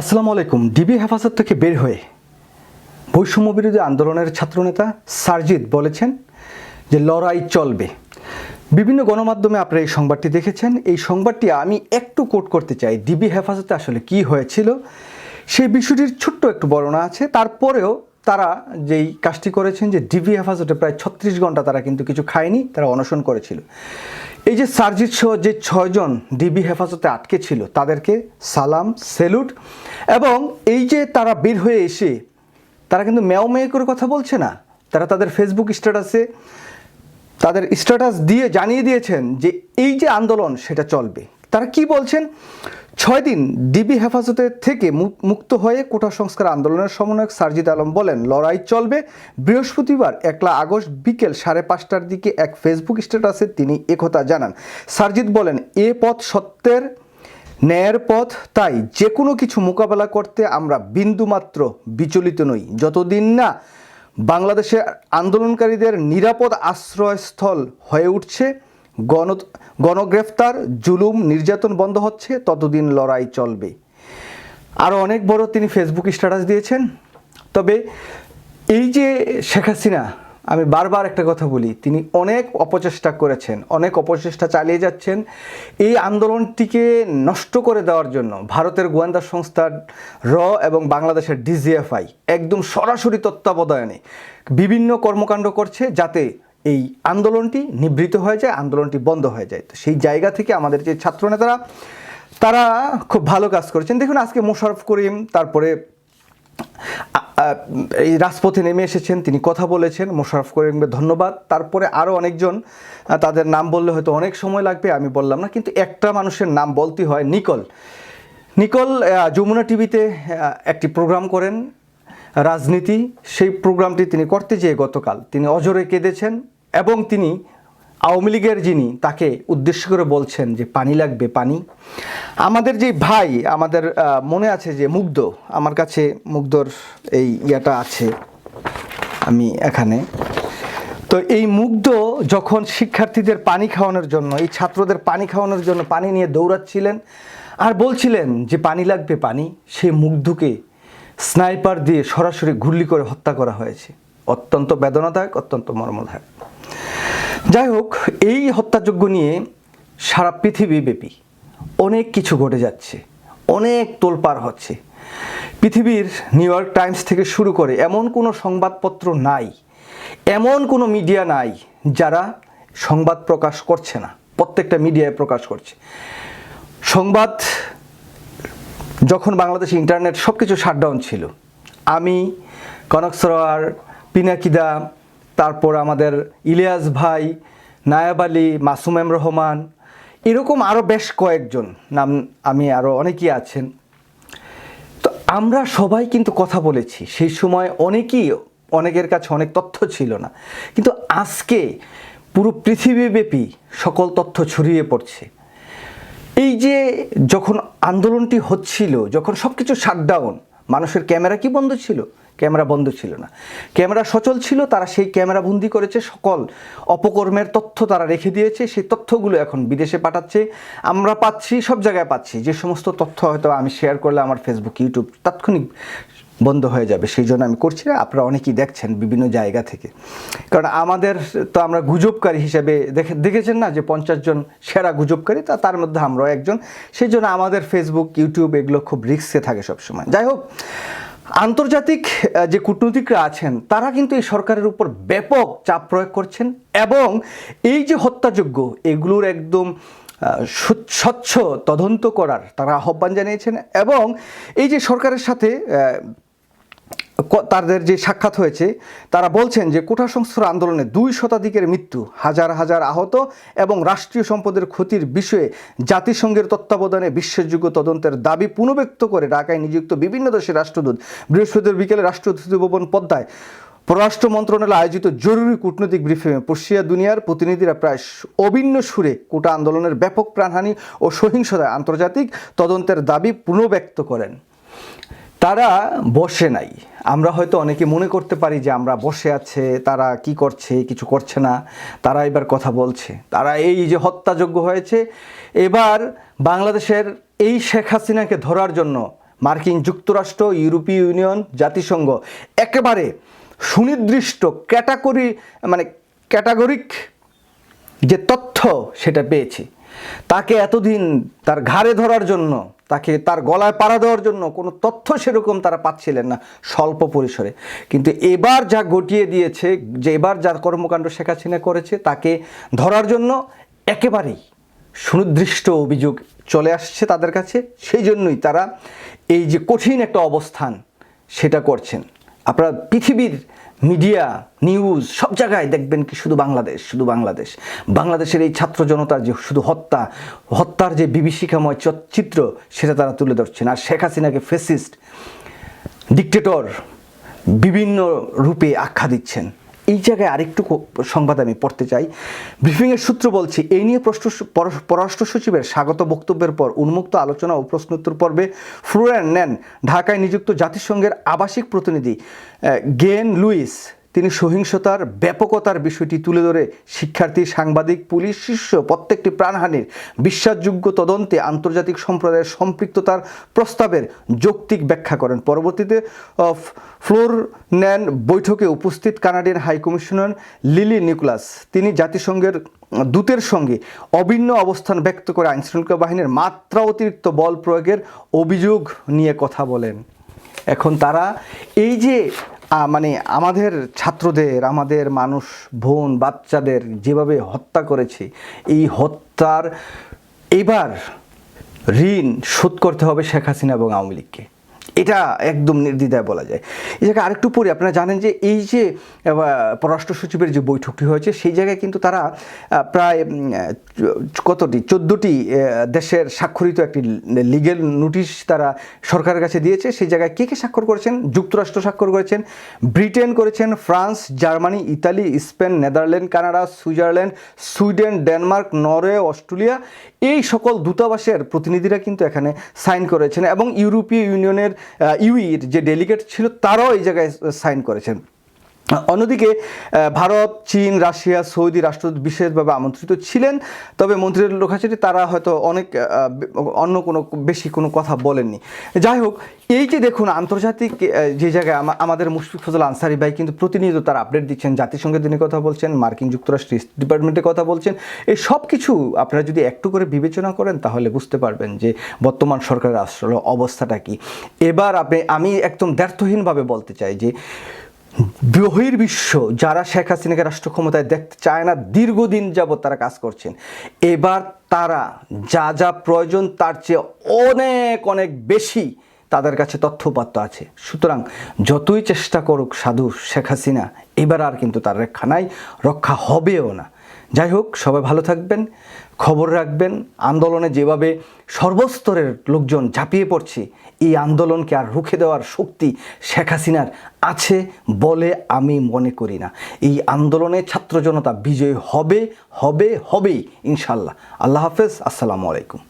আসসালামু আলাইকুম। ডিবি হেফাজত থেকে বের হয়ে বৈষম্য বিরোধী আন্দোলনের ছাত্রনেতা সারজিৎ বলেছেন যে লড়াই চলবে। বিভিন্ন গণমাধ্যমে আপনারা এই সংবাদটি দেখেছেন। এই সংবাদটি আমি একটু কোট করতে চাই। ডিবি হেফাজতে আসলে কি হয়েছিল সেই বিষয়টির ছোট্ট একটু বর্ণনা আছে। তারপরেও তারা যেই কাজটি করেছেন যে ডিবি হেফাজতে প্রায় ছত্রিশ ঘণ্টা তারা কিন্তু কিছু খায়নি, তারা অনশন করেছিল। এই যে সার্জিৎ সহ যে ছয়জন ডিবি হেফাজতে আটকে ছিল, তাদেরকে সালাম, সেলুট এবং এই যে তারা বের হয়ে এসে, তারা কিন্তু ম্যাও মেয়ে করে কথা বলছে না। তারা তাদের ফেসবুক স্ট্যাটাসে তাদের স্ট্যাটাস দিয়ে জানিয়ে দিয়েছেন যে এই যে আন্দোলন, সেটা চলবে। তারা কি বলছেন? ছয় দিন ডিবি হেফাজতে থেকে মুক্ত হয়ে কোটা সংস্কার আন্দোলনের সমন্বয়ক সারজিদ আলম বলেন, লড়াই চলবে। বৃহস্পতিবার একলা আগস্ট বিকেল সাড়ে পাঁচটার দিকে এক ফেসবুক স্ট্যাটাসে তিনি একথা জানান। সারজিদ বলেন, এ পথ সত্যের, ন্যায়ের পথ, তাই যে কোনো কিছু মোকাবেলা করতে আমরা বিন্দুমাত্র বিচলিত নই। যতদিন না বাংলাদেশে আন্দোলনকারীদের নিরাপদ আশ্রয়স্থল হয়ে উঠছে গণ, গণগ্রেফতার, জুলুম, নির্যাতন বন্ধ হচ্ছে, ততদিন লড়াই চলবে। আরও অনেক বড় তিনি ফেসবুক স্ট্যাটাস দিয়েছেন। তবে এই যে শেখ হাসিনা, আমি বারবার একটা কথা বলি, তিনি অনেক অপচেষ্টা করেছেন, অনেক অপচেষ্টা চালিয়ে যাচ্ছেন। এই আন্দোলনটিকে নষ্ট করে দেওয়ার জন্য ভারতের গোয়েন্দা সংস্থা র এবং বাংলাদেশের ডিজিএফআই একদম সরাসরি তত্ত্বাবধানে বিভিন্ন কর্মকাণ্ড করছে যাতে এই আন্দোলনটি নিবৃত হয়ে যায়, আন্দোলনটি বন্ধ হয়ে যায়। তো সেই জায়গা থেকে আমাদের যে ছাত্রনেতারা, তারা খুব ভালো কাজ করেছেন। দেখুন, আজকে মোশারফ করিম তারপরে এই রাজপথে নেমে এসেছেন, তিনি কথা বলেছেন, মোশারফ করিমকে ধন্যবাদ। তারপরে আরও অনেকজন তাদের নাম বললে হয়তো অনেক সময় লাগবে, আমি বললাম না, কিন্তু একটা মানুষের নাম বলতে হয় নিকল। নিকল যমুনা টিভিতে একটি প্রোগ্রাম করেন, রাজনীতি। সেই প্রোগ্রামটি তিনি করতে যেয়ে গতকাল তিনি অজরে কেঁদেছেন। এবং তিনি আওয়ামী লীগের যিনি, তাকে উদ্দেশ্য করে বলছেন যে পানি লাগবে, পানি। আমাদের যে ভাই, আমাদের মনে আছে যে মুগ্ধ, আমার কাছে মুগ্ধর এই ইয়াটা আছে আমি এখানে। তো এই মুগ্ধ যখন শিক্ষার্থীদের পানি খাওয়ানোর জন্য, এই ছাত্রদের পানি খাওয়ানোর জন্য পানি নিয়ে দৌড়াচ্ছিলেন আর বলছিলেন যে পানি লাগবে, পানি, সেই মুগ্ধকে স্নাইপার দিয়ে সরাসরি গুলি করে হত্যা করা হয়েছে। অত্যন্ত বেদনাদায়ক, অত্যন্ত মর্মদায়ক যাই হোক এই হত্যাযজ্ঞ নিয়ে সারা পৃথিবীব্যাপী অনেক কিছু ঘটে যাচ্ছে, অনেক তোলপাড় হচ্ছে। পৃথিবীর নিউ ইয়র্ক টাইমস থেকে শুরু করে এমন কোনো সংবাদপত্র নাই, এমন কোনো মিডিয়া নাই যারা সংবাদ প্রকাশ করছে না, প্রত্যেকটা মিডিয়ায় প্রকাশ করছে। সংবাদ যখন বাংলাদেশে ইন্টারনেট সব কিছু শাটডাউন ছিল, আমি, কনক সরোয়ার, পিনাকিদা তারপর আমাদের ইলিয়াস ভাই, নায়াব আলী, মাসুম এম রহমান, এরকম আরও বেশ কয়েকজন, নাম আমি আরও অনেকেই আছেন। তো আমরা সবাই কিন্তু কথা বলেছি, সেই সময় অনেকেই, অনেকের কাছে অনেক তথ্য ছিল না। কিন্তু আজকে পুরো পৃথিবীব্যাপী সকল তথ্য ছড়িয়ে পড়ছে। এই যে যখন আন্দোলনটি হচ্ছিল, যখন সব কিছু শাটডাউন মানুষের ক্যামেরা কি বন্ধ ছিল? ক্যামেরা বন্ধ ছিল না। ক্যামেরা সচল ছিল, তারা সেই ক্যামেরা বন্দি করেছে, সকল অপকর্মের তথ্য তারা রেখে দিয়েছে, সেই তথ্যগুলো এখন বিদেশে পাঠাচ্ছে। আমরা পাচ্ছি, সব জায়গায় পাচ্ছি, যে সমস্ত তথ্য হয়তো আমি শেয়ার করলে আমার ফেসবুক ইউটিউব তাৎক্ষণিক বন্ধ হয়ে যাবে, সেই জন্য আমি করছি না, আপনারা অনেকেই দেখছেন বিভিন্ন জায়গা থেকে। কারণ আমাদের তো আমরা গুজবকারী হিসেবে দেখে, দেখেছেন না যে পঞ্চাশ জন সেরা গুজবকারী, তা তার মধ্যে আমরাও একজন, সেই জন্য আমাদের ফেসবুক ইউটিউব এগুলো খুব রিস্কে থাকে সবসময়। যাই হোক আন্তর্জাতিক যে কূটনীতিকরা আছেন, তারা কিন্তু এই সরকারের উপর ব্যাপক চাপ প্রয়োগ করছেন এবং এই যে হত্যাযোগ্য এগুলোর একদম স্বচ্ছ- তদন্ত করার তারা আহ্বান জানিয়েছেন এবং এই যে সরকারের সাথে তাদের যে সাক্ষাৎ হয়েছে, তারা বলছেন যে কোটা সংস্কার আন্দোলনে দুই শতাধিকের মৃত্যু, হাজার হাজার আহত এবং রাষ্ট্রীয় সম্পদের ক্ষতির বিষয়ে জাতিসংঘের তত্ত্বাবধানে বিশ্বাসযোগ্য তদন্তের দাবি পুনর্ব্যক্ত করে ঢাকায় নিযুক্ত বিভিন্ন দেশের রাষ্ট্রদূত। বৃহস্পতিবার বিকেলে রাষ্ট্রদূত ভবন পদ্মায় পররাষ্ট্র মন্ত্রণালয় আয়োজিত জরুরি কূটনৈতিক ব্রিফিংয়ে পশ্চিমা দুনিয়ার প্রতিনিধিরা প্রায় অভিন্ন সুরে কোটা আন্দোলনের ব্যাপক প্রাণহানি ও সহিংসতায় আন্তর্জাতিক তদন্তের দাবি পুনর্ব্যক্ত করেন। তারা বসে নাই। আমরা হয়তো অনেকে মনে করতে পারি যে আমরা বসে আছে, তারা কি করছে, কিছু করছে না, তারা এবার কথা বলছে। তারা এই যে হত্যাযোগ্য হয়েছে, এবার বাংলাদেশের এই শেখ হাসিনাকে ধরার জন্য মার্কিন যুক্তরাষ্ট্র, ইউরোপীয় ইউনিয়ন, জাতিসংঘ একেবারে সুনির্দিষ্ট ক্যাটাগরি মানে ক্যাটাগরিক যে তথ্য সেটা পেয়েছি। তাকে এতদিন তার ঘাড়ে ধরার জন্য, তাকে তার গলায় পাড়া দেওয়ার জন্য কোনো তথ্য সেরকম তারা পাচ্ছিলেন না স্বল্প পরিসরে। কিন্তু এবার যা গটিয়ে দিয়েছে, যে এবার যা কর্মকাণ্ড শেখ হাসিনা করেছে, তাকে ধরার জন্য একেবারেই সুনির্দিষ্ট অভিযোগ চলে আসছে তাদের কাছে। সেই জন্যই তারা এই যে কঠিন একটা অবস্থান সেটা করছেন। আপনারা পৃথিবীর মিডিয়া, নিউজ, সব জায়গায় দেখবেন কি শুধু বাংলাদেশ শুধু বাংলাদেশ। বাংলাদেশের এই ছাত্র জনতার যে শুধু হত্যা, হত্যার যে বিভীষিকাময় চিত্র, সেটা তারা তুলে ধরছেন। আর শেখ হাসিনাকে ফেসিস্ট ডিকটেটর বিভিন্ন রূপে আখ্যা দিচ্ছেন। এই জায়গায় আরেকটু সংবাদ আমি পড়তে চাই। ব্রিফিংয়ের সূত্র বলছে, এই নিয়ে প্রশ্ন পররাষ্ট্র সচিবের স্বাগত বক্তব্যের পর উন্মুক্ত আলোচনা ও প্রশ্নোত্তর পর্বে ফ্লোরেন নেন, ঢাকায় নিযুক্ত জাতিসংঘের আবাসিক প্রতিনিধি গেন লুইস। তিনি সহিংসতার ব্যাপকতার বিষয়টি তুলে ধরে। শিক্ষার্থী, সাংবাদিক, পুলিশ শীর্ষ প্রত্যেকটি প্রাণহানির বিশ্বাসযোগ্য তদন্তে আন্তর্জাতিক সম্প্রদায়ের সম্পৃক্ততার প্রস্তাবের যৌক্তিক ব্যাখ্যা করেন। পরবর্তীতে ফ্লোর নেন বৈঠকে উপস্থিত Canadian high commissioner Lily Nicholas. তিনি জাতিসংঘের দূতের সঙ্গে অভিন্ন অবস্থান ব্যক্ত করে আইনশৃঙ্খলা বাহিনীর মাত্রা অতিরিক্ত বল প্রয়োগের অভিযোগ নিয়ে কথা বলেন। এখন তারা এই যে মানে আমাদের ছাত্রদের, আমাদের মানুষ, বোন, বাচ্চাদের যেভাবে হত্যা করেছে, এই হত্যার এবার ঋণ শোধ করতে হবে শেখ হাসিনা এবং আওয়ামী লীগকে। এটা একদম নির্দ্বিধায় বলা যায়। এই জায়গায় আরেকটু পরে আপনারা জানেন যে এই যে পররাষ্ট্র সচিবের যে বৈঠকটি হয়েছে, সেই জায়গায় কিন্তু তারা প্রায় কতটি, চোদ্দোটি দেশের স্বাক্ষরিত একটি লিগেল নোটিশ তারা সরকারের কাছে দিয়েছে। সেই জায়গায় কে কে স্বাক্ষর করেছেন? যুক্তরাষ্ট্র স্বাক্ষর করেছেন, ব্রিটেন করেছেন, France, Germany, Italy, Spain, Netherland, Canada, Switzerland, Sweden, Denmark, Norway, Australia, এই সকল দূতাবাসের প্রতিনিধিরা কিন্তু এখানে সাইন করেছেন এবং ইউরোপীয় ইউনিয়নের ইউইর যে ডেলিগেট ছিল তারাও এই জায়গায় সাইন করেছেন। অন্যদিকে ভারত, চীন, রাশিয়া, সৌদি রাষ্ট্রদূত বিশেষভাবে আমন্ত্রিত ছিলেন, তবে মন্ত্রীর লোকাচারি তারা হয়তো অনেক অন্য কোনো বেশি কোনো কথা বলেননি। যাই হোক, এই যে দেখুন আন্তর্জাতিক যে জায়গায় আমাদের মুশফিক ফজল আনসারি ভাই কিন্তু প্রতিনিয়ত তার আপডেট দিচ্ছেন, জাতিসংঘের দিনে কথা বলছেন, মার্কিন যুক্তরাষ্ট্র ডিপার্টমেন্টে কথা বলছেন। এই সব কিছু আপনারা যদি একটু করে বিবেচনা করেন, তাহলে বুঝতে পারবেন যে বর্তমান সরকারের আসলে অবস্থাটা কি। এবার আপনি, আমি একদম দ্ব্যর্থহীনভাবে বলতে চাই যে বহির্বিশ্ব যারা শেখ হাসিনাকে রাষ্ট্র ক্ষমতায় দেখতে চায় না, দীর্ঘদিন যাবৎ তারা কাজ করছেন। এবার তারা যা যা প্রয়োজন তার চেয়ে অনেক অনেক বেশি তাদের কাছে তথ্যপাত্র আছে। সুতরাং যতই চেষ্টা করুক সাধু শেখ হাসিনা, এবার আর কিন্তু তার রক্ষা নাই, রক্ষা হবেও না। যাই হোক, সবাই ভালো থাকবেন। খবর রাখবেন, আন্দোলনে যেভাবে সর্বস্তরের লোকজন ঝাঁপিয়ে পড়ছে, এই আন্দোলনকে আর রুখে দেওয়ার শক্তি শেখ হাসিনার আছে বলে আমি মনে করি না। এই আন্দোলনে ছাত্র জনতা বিজয়ী হবে হবে, হবেই ইনশাল্লাহ আল্লাহ হাফেজ, আসসালামু আলাইকুম।